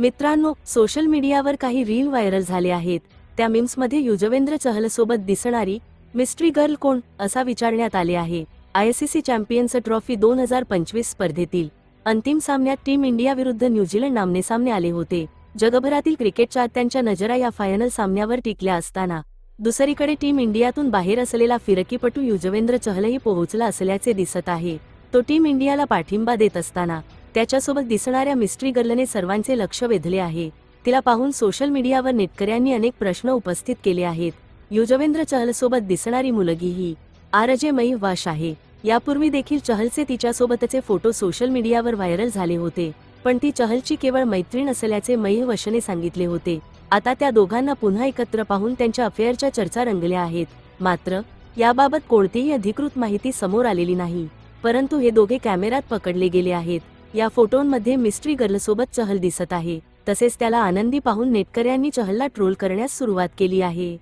मित्रांनो सोशल मीडियावर काही रील व्हायरल झाले आहेत. त्या मीम्समध्ये युजवेंद्र चहलसोबत दिसणारी मिस्ट्री गर्ल कोण असा विचारण्यात आले आहे. आयसीसी चॅम्पियन्स ट्रॉफी दोन हजार पंचवीस स्पर्धेतील अंतिम सामन्यात टीम इंडिया विरुद्ध न्यूझीलंड नामने सामने आले होते. जगभरातील क्रिकेट चाहत्यांच्या नजरा या फायनल सामन्यावर टिकल्या असताना दुसरीकडे टीम इंडियातून बाहेर असलेला फिरकीपटू युजवेंद्र चहलही पोहोचला असल्याचे दिसत आहे. तो टीम इंडियाला पाठिंबा देत असताना त्याच्यासोबत दिसणाऱ्या मिस्ट्री गर्लने सर्वांचे लक्ष वेधले आहे. तिला पाहून सोशल मीडियावर नेटकऱ्यांनी अनेक प्रश्न उपस्थित केले आहेत. युजवेंद्र चहलसोबत दिसणारी मुलगी ही आरजेमयी वाश आहे. यापूर्वी देखील चहलचे तिच्यासोबतचे फोटो सोशल मीडियावर व्हायरल झाले होते पण ती चहलची केवळ मैत्रीण असल्याचे मयी वशने सांगितले होते. आता त्या दोघांना पुन्हा एकत्र पाहून त्यांच्या अफेअरच्या चर्चा रंगल्या आहेत. मात्र याबाबत कोणतीही अधिकृत माहिती समोर आलेली नाही परंतु हे दोघे कॅमेऱ्यात पकडले गेले आहेत. या फोटोंमध्ये मिस्ट्री गर्लसोबत चहल दिसत आहे. तसेच त्याला आनंदी पाहून नेटकऱ्यांनी चहलला ट्रोल करण्यास सुरुवात केली आहे.